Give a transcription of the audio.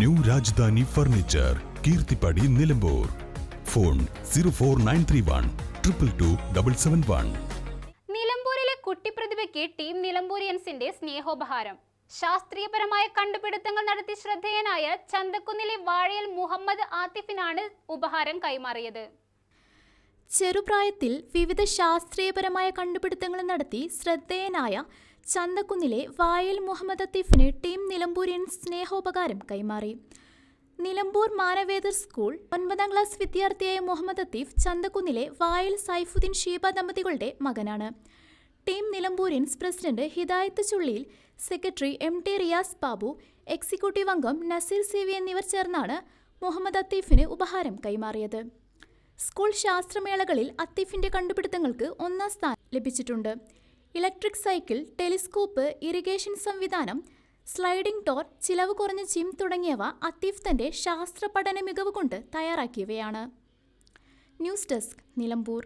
New Rajadhani furniture Keerthippadi Nilambur. Phone zero four nine three one triple two double seven one. നിലമ്പൂരിലെ കുട്ടിപ്രതിഭയ്ക്ക് team നിലമ്പൂരിയൻസിന്റെ സ്നേഹോപഹാരം. ശാസ്ത്രീയപരമായ കണ്ടുപിടുത്തങ്ങൾ നടത്തി ശ്രദ്ധേയനായ ചന്തക്കുന്നിലെ വാഴയിൽ മുഹമ്മദ് ആത്തിഫിനാണ് ഉപഹാരം കൈമാറിയത്. ചെറുപ്രായത്തിൽ വിവിധ ശാസ്ത്രീയപരമായ കണ്ടുപിടുത്തങ്ങൾ നടത്തി ശ്രദ്ധേയനായ ചന്തക്കുന്നിലെ വായൽ മുഹമ്മദ് അത്തീഫിന് ടീം നിലമ്പൂരിയൻ സ്നേഹോപകാരം കൈമാറി. നിലമ്പൂർ മാനവേദർ സ്കൂൾ ഒൻപതാം ക്ലാസ് വിദ്യാർത്ഥിയായ മുഹമ്മദ് അത്തീഫ് ചന്തക്കുന്നിലെ വായൽ സൈഫുദ്ദീൻ ഷീബ ദമ്പതികളുടെ മകനാണ്. Team Nilamburians president Hidayath Chulliyil secretary M T Riyas Babu executive അംഗം നസീർ സി വി എന്നിവർ ചേർന്നാണ് മുഹമ്മദ് അത്തീഫിന് ഉപഹാരം കൈമാറിയത്. സ്കൂൾ ശാസ്ത്രമേളകളിൽ അത്തീഫിന്റെ കണ്ടുപിടുത്തങ്ങൾക്ക് ഒന്നാം സ്ഥാനം ലഭിച്ചിട്ടുണ്ട്. ഇലക്ട്രിക് സൈക്കിൾ ടെലിസ്കോപ്പ് ഇറിഗേഷൻ സംവിധാനം സ്ലൈഡിംഗ് ഡോർ ചിലവ് കുറഞ്ഞ ജിം തുടങ്ങിയവ അത്തീഫ് തന്റെ ശാസ്ത്ര പഠന മികവ് കൊണ്ട് തയ്യാറാക്കിയവയാണ്. News desk Nilambur.